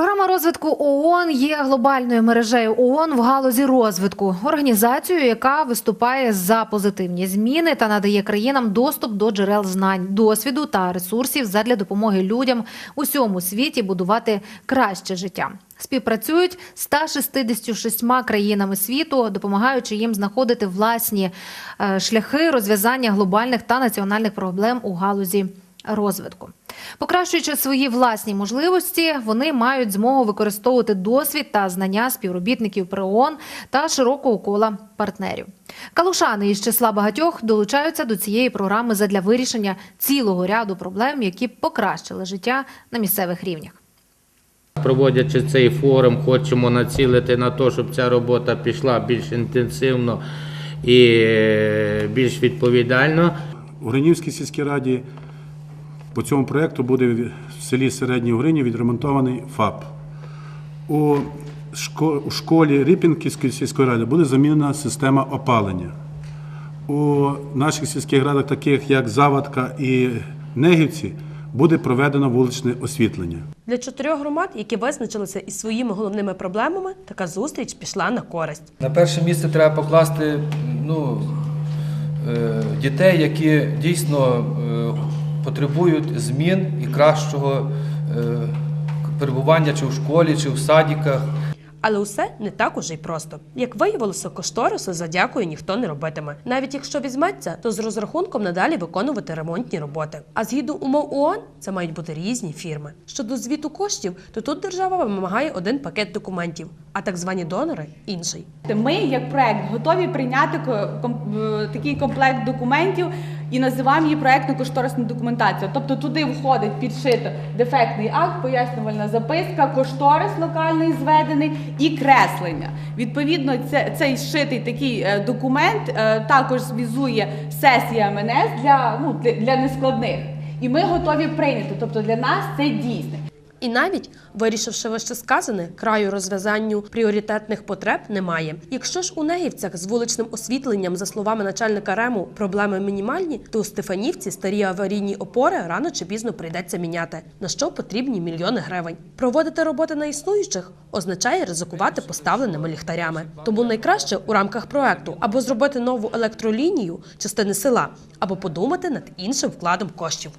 Програма розвитку ООН є глобальною мережею ООН в галузі розвитку, організацією, яка виступає за позитивні зміни та надає країнам доступ до джерел знань, досвіду та ресурсів задля допомоги людям у всьому світі будувати краще життя. Співпрацюють 166 країнами світу, допомагаючи їм знаходити власні е, шляхи розв'язання глобальних та національних проблем у галузі розвитку. Покращуючи свої власні можливості, вони мають змогу використовувати досвід та знання співробітників при ООН та широкого кола партнерів. Калушани із числа багатьох долучаються до цієї програми задля вирішення цілого ряду проблем, які покращили життя на місцевих рівнях. Проводячи цей форум, хочемо націлити на те, щоб ця робота пішла більш інтенсивно і е, більш відповідально. У Гринівській сільській раді по цьому проєкту буде в селі Середній Угрині відремонтований ФАП. У шко- у школі Ріпінківської сільської ради буде замінена система опалення. У наших сільських радах, таких як Завадка і Негівці, буде проведено вуличне освітлення. Для чотирьох громад, які визначилися із своїми головними проблемами, така зустріч пішла на користь. На перше місце треба покласти ну, е, дітей, які дійсно е, потребують змін і кращого е, перебування чи в школі, чи в садиках. Але усе не так уже й просто. Як виявилося, кошторису за дякую ніхто не робитиме. Навіть якщо візьметься, то з розрахунком надалі виконувати ремонтні роботи. А згідно умов ООН, це мають бути різні фірми. Щодо звіту коштів, то тут держава вимагає один пакет документів, а так звані донори інший. Ми, як проект, готові прийняти е, такий комплект документів і називаємо її проектно-кошторисна документація. Тобто туди входить підшито дефектний акт, пояснювальна записка, кошторис локальний зведений і креслення. Відповідно, цей зшитий такий е, документ е, також звізує сесія МНС для, ну, для нескладних. І ми готові прийняти. Тобто для нас це дійсне. І навіть вирішивши вище сказане, краю розв'язанню пріоритетних потреб немає. Якщо ж у Негівцях з вуличним освітленням, за словами начальника РЕМу, проблеми мінімальні, то у Стефанівці старі аварійні опори рано чи пізно прийдеться міняти, на що потрібні мільйони гривень. Проводити роботи на існуючих означає ризикувати поставленими ліхтарями. Тому найкраще у рамках проекту або зробити нову електролінію частини села, або подумати над іншим вкладом коштів.